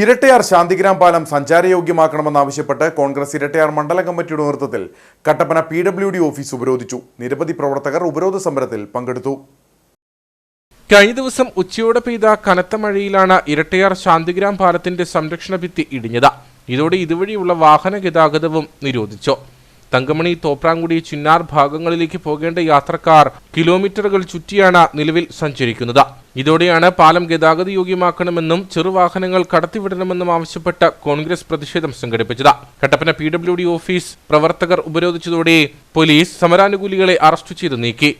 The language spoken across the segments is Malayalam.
ഇരട്ടയാർ ശാന്തിഗ്രാം പാലം സഞ്ചാരയോഗ്യമാക്കണമെന്നാവശ്യപ്പെട്ട് കോൺഗ്രസ് ഇരട്ടയാർ മണ്ഡല കമ്മിറ്റിയുടെ നേതൃത്വത്തിൽ Kattappana P W D office ഉപരോധിച്ചു. നിരവധി പ്രവർത്തകർ ഉപരോധ സമരത്തിൽ പങ്കെടുത്തു. കഴിഞ്ഞ ദിവസം ഉച്ചയോടെ പെയ്ത കനത്ത മഴയിലാണ് ഇരട്ടയാർ ശാന്തിഗ്രാം പാലത്തിന്റെ സംരക്ഷണ ഭിത്തി ഇടിഞ്ഞത്. ഇതോടെ ഇതുവഴിയുള്ള വാഹന ഗതാഗതവും നിരോധിച്ചു. തങ്കമണി തോപ്രാങ്കുടി ചിന്നാർ ഭാഗങ്ങളിലേക്ക് പോകേണ്ട യാത്രക്കാർ കിലോമീറ്ററുകൾ ചുറ്റിയാണ് നിലവിൽ സഞ്ചരിക്കുന്നത്. ഇതോടെയാണ് പാലം ഗതാഗത യോഗ്യമാക്കണമെന്നും ചെറുവാഹനങ്ങൾ കടത്തിവിടണമെന്നും ആവശ്യപ്പെട്ട കോൺഗ്രസ് പ്രതിഷേധം സംഘടിപ്പിച്ചത്. കട്ടപ്പന പി ഓഫീസ് പ്രവർത്തകർ ഉപരോധിച്ചതോടെ പോലീസ് സമരാനുകൂലികളെ അറസ്റ്റ് ചെയ്ത് നീക്കി.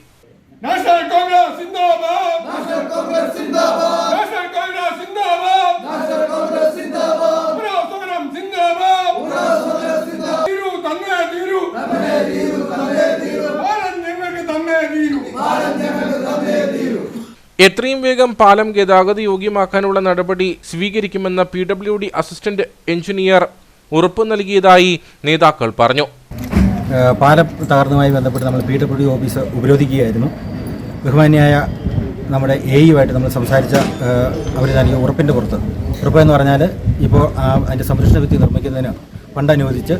എത്രയും വേഗം പാലം ഗതാഗത യോഗ്യമാക്കാനുള്ള നടപടി സ്വീകരിക്കുമെന്ന് P W D assistant engineer ഉറപ്പ് നൽകിയതായി നേതാക്കൾ പറഞ്ഞു. പാലം തകർന്നുമായി ബന്ധപ്പെട്ട് നമ്മൾ പി ഡബ്ല്യു ഡി ഓഫീസ് ഉപരോധിക്കുകയായിരുന്നു. ബഹുമാന്യായ നമ്മുടെ എ യുമായിട്ട് നമ്മൾ സംസാരിച്ച അവർ നൽകിയ ഉറപ്പിന്റെ പുറത്ത്. ഉറപ്പ് എന്ന് പറഞ്ഞാൽ ഇപ്പോൾ അതിന്റെ സംരക്ഷണ ഭിത്തി നിർമ്മിക്കുന്നതിന് ഫണ്ട് അനുവദിച്ച്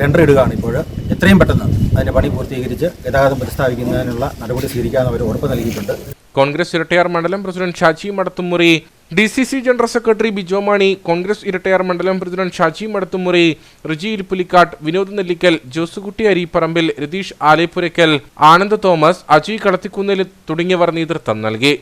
ടെൻഡർ ഇടുകയാണ് ഇപ്പോൾ. എത്രയും പെട്ടെന്ന് അതിന്റെ പണി പൂർത്തീകരിച്ച് ഗതാഗതം പുനഃസ്ഥാപിക്കുന്നതിനുള്ള നടപടി സ്വീകരിക്കാമെന്ന് അവർ ഉറപ്പ് നൽകിയിട്ടുണ്ട്. കോൺഗ്രസ് ഇരട്ടയാർ മണ്ഡലം president Shaji Madathumuri D C C general secretary Bijo Mani Congress Irattayar മണ്ഡലം പ്രസിഡന്റ് ഷാജി മടത്തുമുറി റിജി ഇരിപ്പുലിക്കാട്ട് വിനോദ് നെല്ലിക്കൽ ജോസുകുട്ടി അരിപ്പറമ്പിൽ രതീഷ് ആലേപ്പുരയ്ക്കൽ ആനന്ദ് തോമസ് അജയ് കളത്തിക്കുന്നിൽ തുടങ്ങിയവർ നേതൃത്വം നൽകി.